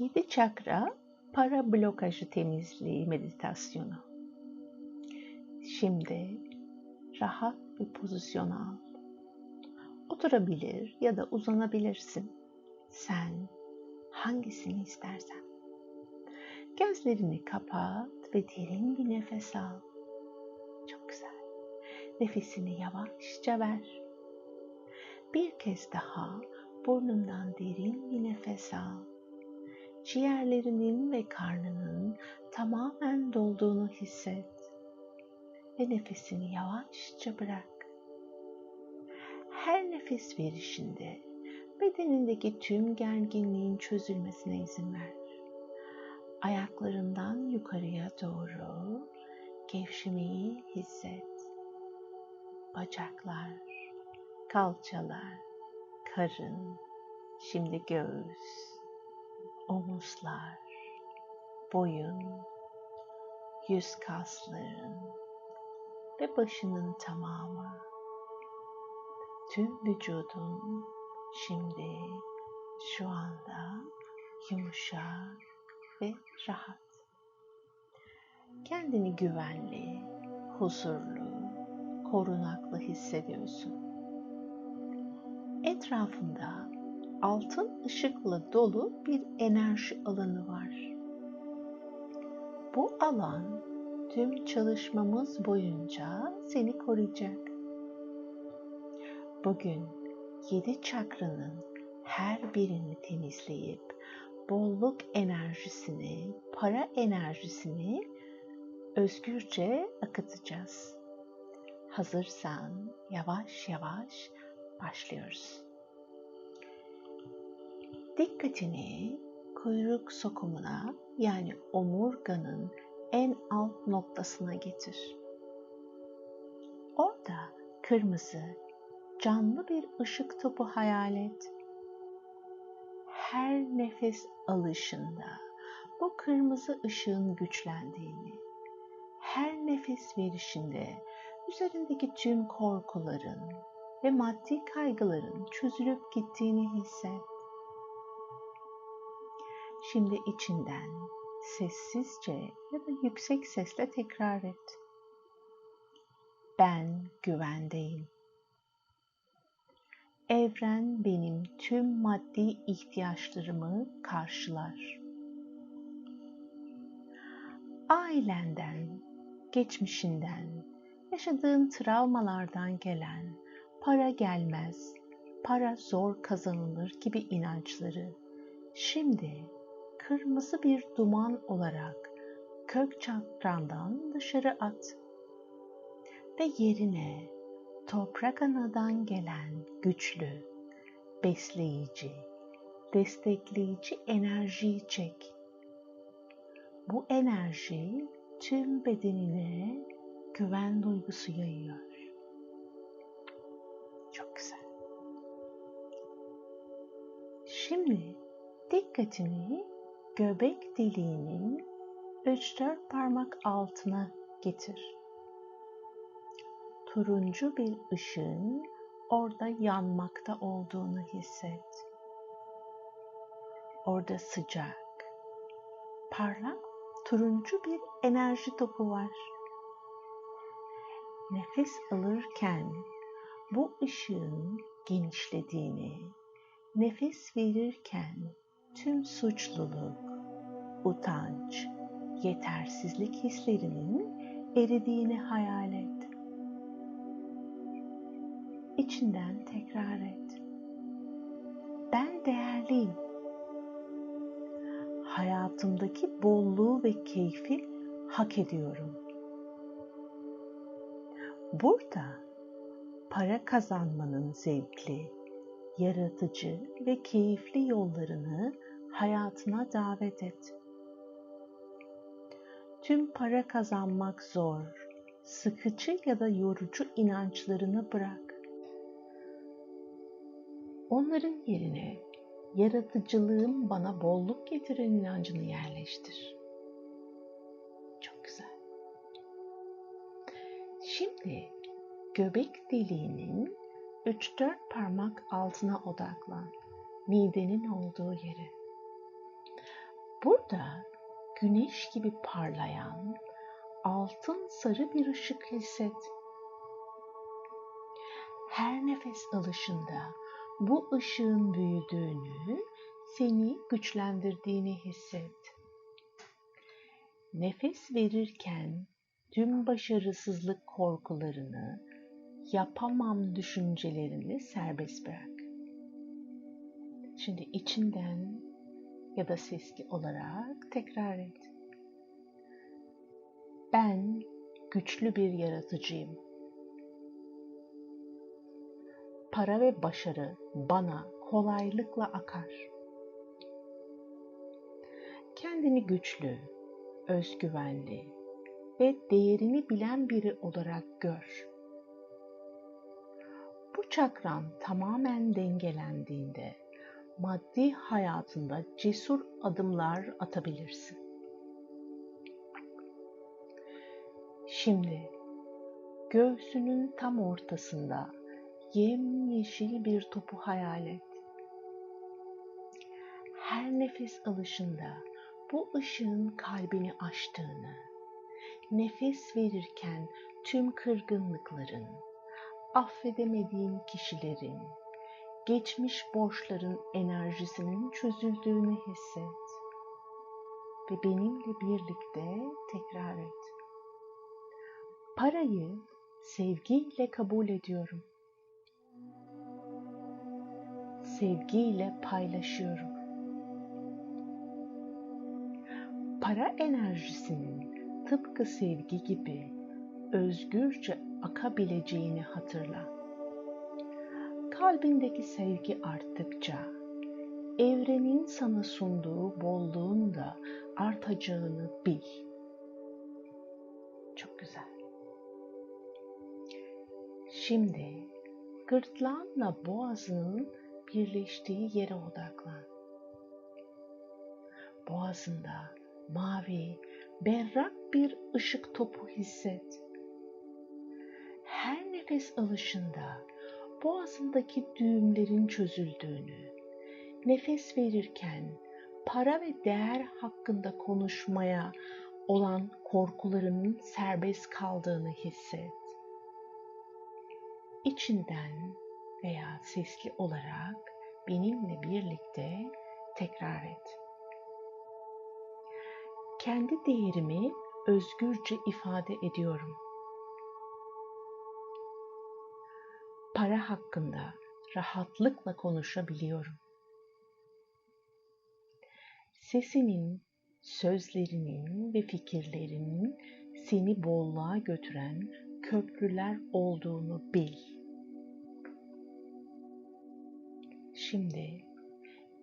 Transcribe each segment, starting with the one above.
7 çakra para blokajı temizliği meditasyonu. Şimdi rahat bir pozisyon al. Oturabilir ya da uzanabilirsin. Sen hangisini istersen. Gözlerini kapat ve derin bir nefes al. Çok güzel. Nefesini yavaşça ver. Bir kez daha burnundan derin bir nefes al. Ciğerlerinin ve karnının tamamen dolduğunu hisset. Ve nefesini yavaşça bırak. Her nefes verişinde bedenindeki tüm gerginliğin çözülmesine izin ver. Ayaklarından yukarıya doğru gevşemeyi hisset. Bacaklar, kalçalar, karın, şimdi göğüs, omuzlar, boyun, yüz kasların ve başının tamamı. Tüm vücudun şimdi şu anda yumuşak ve rahat. Kendini güvenli, huzurlu, korunaklı hissediyorsun. Etrafında altın ışıkla dolu bir enerji alanı var. Bu alan tüm çalışmamız boyunca seni koruyacak. Bugün yedi çakranın her birini temizleyip bolluk enerjisini, para enerjisini özgürce akıtacağız. Hazırsan yavaş yavaş başlıyoruz. Dikkatini kuyruk sokumuna yani omurganın en alt noktasına getir. Orada kırmızı, canlı bir ışık topu hayal et. Her nefes alışında bu kırmızı ışığın güçlendiğini, her nefes verişinde üzerindeki tüm korkuların ve maddi kaygıların çözülüp gittiğini hisset. Şimdi içinden sessizce ya da yüksek sesle tekrar et. Ben güvendeyim. Evren benim tüm maddi ihtiyaçlarımı karşılar. Ailenden, geçmişinden, yaşadığın travmalardan gelen para gelmez, para zor kazanılır gibi inançları şimdi kırmızı bir duman olarak kök çakrandan dışarı at ve yerine toprak anadan gelen güçlü, besleyici, destekleyici enerjiyi çek. Bu enerji tüm bedenine güven duygusu yayıyor. Çok güzel. Şimdi dikkatini göbek deliğinin 3-4 parmak altına getir. Turuncu bir ışığın orada yanmakta olduğunu hisset. Orada sıcak, parlak, turuncu bir enerji topu var. Nefes alırken bu ışığın genişlediğini, nefes verirken tüm suçluluk, utanç, yetersizlik hislerinin eridiğini hayal et. İçinden tekrar et. Ben değerliyim. Hayatımdaki bolluğu ve keyfi hak ediyorum. Burada para kazanmanın zevkli, yaratıcı ve keyifli yollarını hayatına davet et. Tüm para kazanmak zor, sıkıcı ya da yorucu inançlarını bırak. Onların yerine yaratıcılığım bana bolluk getiren inancını yerleştir. Çok güzel. Şimdi göbek deliğinin 3-4 parmak altına odaklan. Midenin olduğu yere. Burada güneş gibi parlayan altın sarı bir ışık hisset. Her nefes alışında bu ışığın büyüdüğünü, seni güçlendirdiğini hisset. Nefes verirken tüm başarısızlık korkularını, yapamam düşüncelerini serbest bırak. Şimdi içinden ya da sesli olarak tekrar et. Ben güçlü bir yaratıcıyım. Para ve başarı bana kolaylıkla akar. Kendini güçlü, özgüvenli ve değerini bilen biri olarak gör. Bu çakran tamamen dengelendiğinde maddi hayatında cesur adımlar atabilirsin. Şimdi göğsünün tam ortasında yemyeşil bir topu hayal et. Her nefes alışında bu ışığın kalbini açtığını, nefes verirken tüm kırgınlıkların, affedemediğin kişilerin, geçmiş borçların enerjisinin çözüldüğünü hisset ve benimle birlikte tekrar et. Parayı sevgiyle kabul ediyorum. Sevgiyle paylaşıyorum. Para enerjisinin tıpkı sevgi gibi özgürce akabileceğini hatırla kalbindeki sevgi arttıkça evrenin sana sunduğu bolluğun da artacağını bil. Çok güzel. Şimdi gırtlağınla boğazının birleştiği yere odaklan. Boğazında mavi, berrak bir ışık topu hisset. Her nefes alışında boğazındaki düğümlerin çözüldüğünü, nefes verirken para ve değer hakkında konuşmaya olan korkularının serbest kaldığını hisset. İçinden veya sesli olarak benimle birlikte tekrar et. Kendi değerimi özgürce ifade ediyorum.'' Para hakkında rahatlıkla konuşabiliyorum. Sesinin, sözlerinin ve fikirlerinin seni bolluğa götüren köprüler olduğunu bil. Şimdi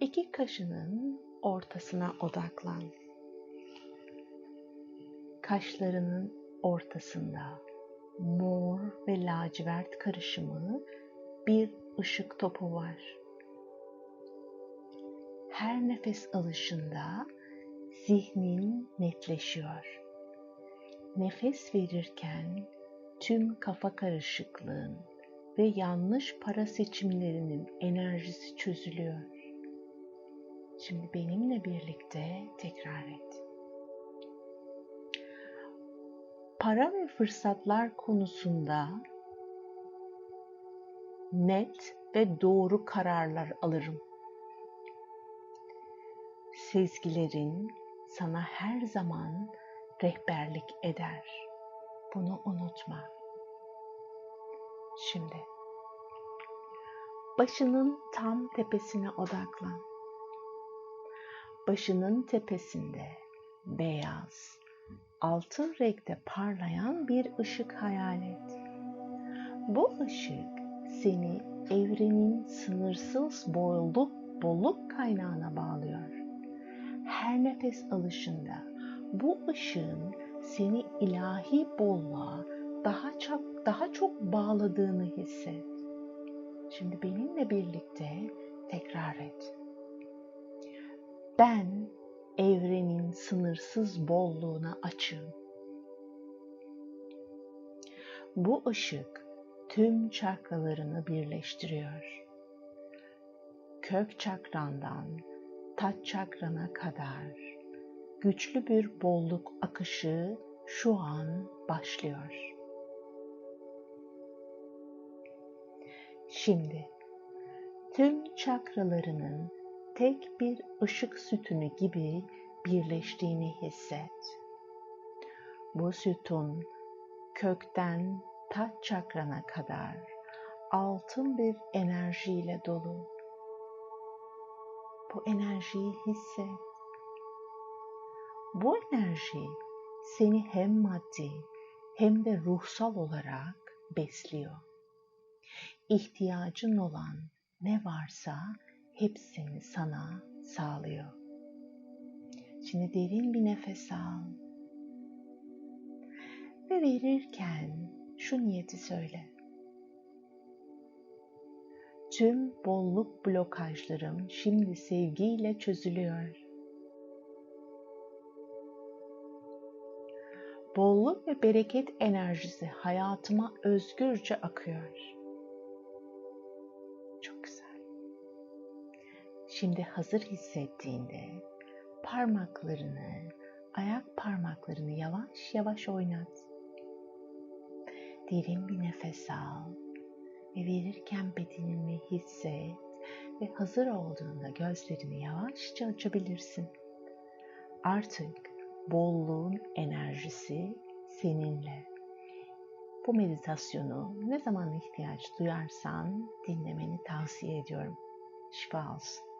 iki kaşının ortasına odaklan. Kaşlarının ortasında mor ve lacivert karışımı bir ışık topu var. Her nefes alışında zihnin netleşiyor. Nefes verirken tüm kafa karışıklığın ve yanlış para seçimlerinin enerjisi çözülüyor. Şimdi benimle birlikte tekrar et. Para ve fırsatlar konusunda net ve doğru kararlar alırım. Sezgilerin sana her zaman rehberlik eder. Bunu unutma. Şimdi başının tam tepesine odaklan. Başının tepesinde beyaz, altın renkte parlayan bir ışık hayal et. Bu ışık seni evrenin sınırsız bolluk, bolluk kaynağına bağlıyor. Her nefes alışında bu ışığın seni ilahi bolluğa daha çok daha çok bağladığını hisset. Şimdi benimle birlikte tekrar et. Ben evrenin sınırsız bolluğuna açın. Bu ışık tüm çakralarını birleştiriyor. Kök çakrandan taç çakrana kadar güçlü bir bolluk akışı şu an başlıyor. Şimdi tüm çakralarının tek bir ışık sütunu gibi birleştiğini hisset. Bu sütun kökten taç çakrana kadar altın bir enerjiyle dolu. Bu enerjiyi hisset. Bu enerji seni hem maddi hem de ruhsal olarak besliyor. İhtiyacın olan ne varsa hepsini sana sağlıyor. Şimdi derin bir nefes al. Ve verirken şu niyeti söyle. Tüm bolluk blokajlarım şimdi sevgiyle çözülüyor. Bolluk ve bereket enerjisi hayatıma özgürce akıyor. Şimdi hazır hissettiğinde parmaklarını, ayak parmaklarını yavaş yavaş oynat. Derin bir nefes al ve verirken bedenini hisset ve hazır olduğunda gözlerini yavaşça açabilirsin. Artık bolluğun enerjisi seninle. Bu meditasyonu ne zaman ihtiyaç duyarsan dinlemeni tavsiye ediyorum. Şifa olsun.